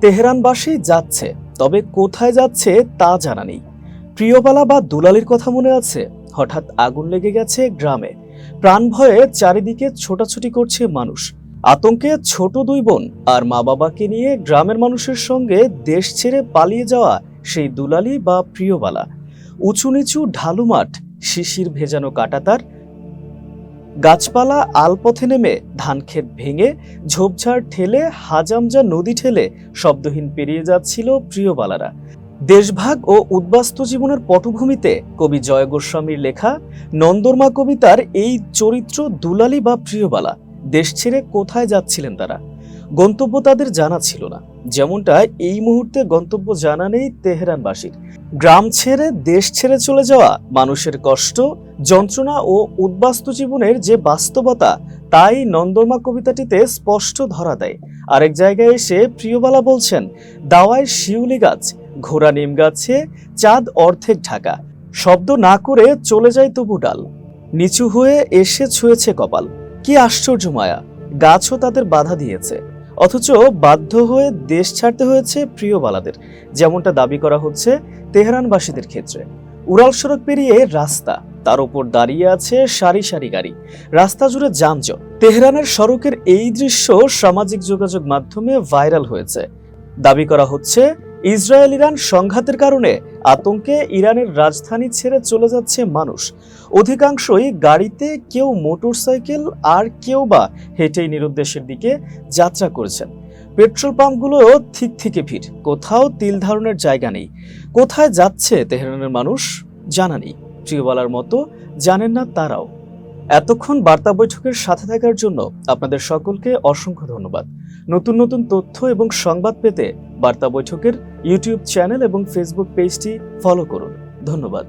তেহরানবাসী যাচ্ছে, তবে কোথায় যাচ্ছে তা জানা নেই। প্রিয়বালা বা দুলালির কথা মনে আছে? হঠাৎ আগুন লেগে গেছে গ্রামে। প্রাণ ভয়ে চারিদিকে ছোটাছুটি করছে মানুষ। আতঙ্কে ছোট দুই বোন আর মা বাবাকে নিয়ে গ্রামের মানুষের সঙ্গে দেশ ছেড়ে পালিয়ে যাওয়া সেই দুলালি বা প্রিয়বালা। উঁচু নিচু ঢালু মাঠ, শিশির ভেজানো কাটাতার গাছপালা আলপথে নেমে ধানক্ষেত ভেঙে ঝোপঝাড় ঠেলে হাজামজা নদী ঠেলে শব্দহীন পেরিয়ে যাচ্ছিল প্রিয়বালারা দেশভাগ ও উদ্বাস্তু জীবনের পটভূমিতে কবি জয় গোস্বামীর লেখা নন্দর্মা কবিতার এই চরিত্র দুলালি বা প্রিয়বালা দেশ ছেড়ে কোথায় যাচ্ছিলেন তারা? গন্তব্য তাদের জানা ছিল না। যেমনটা এই মুহূর্তে গন্তব্য জানা নেই তেহরানবাসীর। গ্রাম ছেড়ে দেশ ছেড়ে চলে যাওয়া, মানুষের কষ্ট, যন্ত্রণা ও উদ্বাস্তু জীবনের যে বাস্তবতা, তাই নন্দমা কবিতাটিতে স্পষ্ট ধরা দেয়। আরেক জায়গায় এসে প্রিয়বালা বলছেন, দাওয়ায় শিউলি গাছ, ঘোড়া নিম গাছে, চাঁদ অর্ধেক ঢাকা। শব্দ না করে চলে যায় তবু ডাল। নিচু হয়ে এসে ছুঁয়েছে কপাল। কি আশ্চর্য মায়া, গাছও তাদের বাধা দিয়েছে। অথচ বাধ্য হয়ে দেশ ছাড়তে হয়েছে প্রিয়বালাদের যেমনটা দাবি করা হচ্ছে তেহরানবাসীদের ক্ষেত্রে। উড়াল সড়ক পেরিয়ে রাস্তা, তার উপর দাঁড়িয়ে আছে সারি সারি গাড়ি। রাস্তা জুড়ে যানজট। তেহরানের সড়কের এই দৃশ্য সামাজিক যোগাযোগ মাধ্যমে ভাইরাল হয়েছে। দাবি করা হচ্ছে ইসরায়েল ইরান সংঘাতের কারণে আতঙ্কে ইরানের রাজধানী ছেড়ে চলে যাচ্ছে মানুষ। অধিকাংশই গাড়িতে কেউ মোটরসাইকেল আর কেউ বা হেঁটেই নিরুদ্দেশের দিকে যাত্রা করেছেন। পেট্রোল পাম্পগুলোও থিক থেকে ভিড়। কোথাও তিল ধারণের জায়গা নেই। কোথায় যাচ্ছে তেহরানের মানুষ জানা নেই। প্রিয়বালার মতো জানেন না তারাও। এতক্ষণ বার্তা বৈঠকের সাথে থাকার জন্য আপনাদের সকলকে অসংখ্য ধন্যবাদ। নতুন নতুন তথ্য এবং সংবাদ পেতে বার্তা বৈঠকের ইউটিউব চ্যানেল এবং ফেসবুক পেজটি ফলো করুন। ধন্যবাদ।